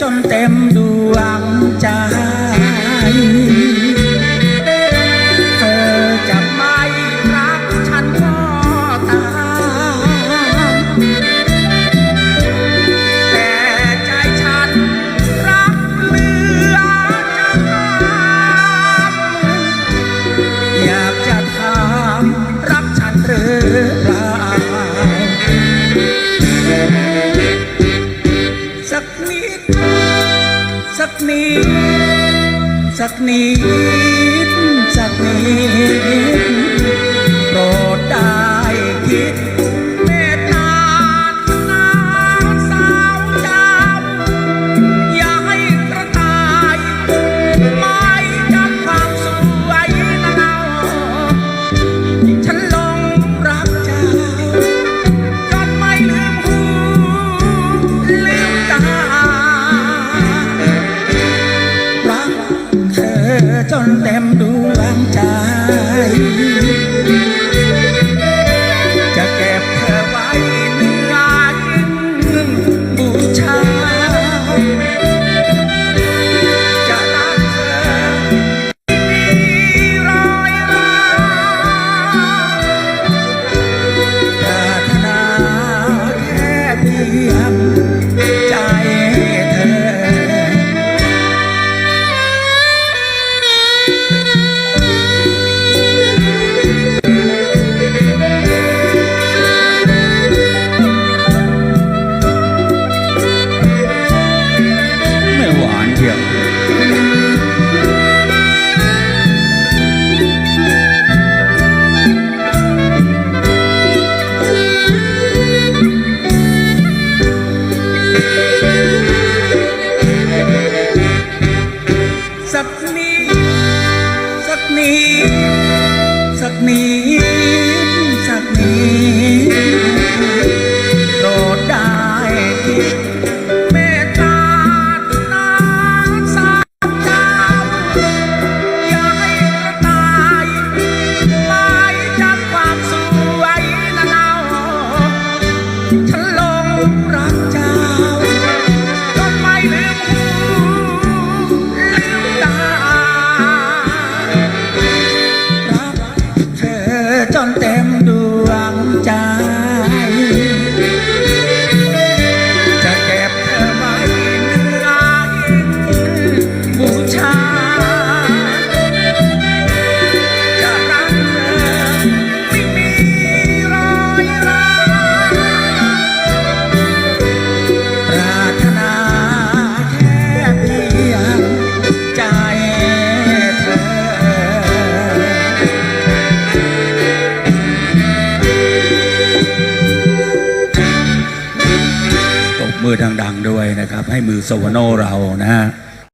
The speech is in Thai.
จนเต็มดวงใจ นิดสักนิดสักนิด จนเต็มดวงใจ Música สักนิดสักนี้ นเต็มดวงใจ ดัง ๆ ด้วยนะครับ ให้มือสวโนเรานะฮะ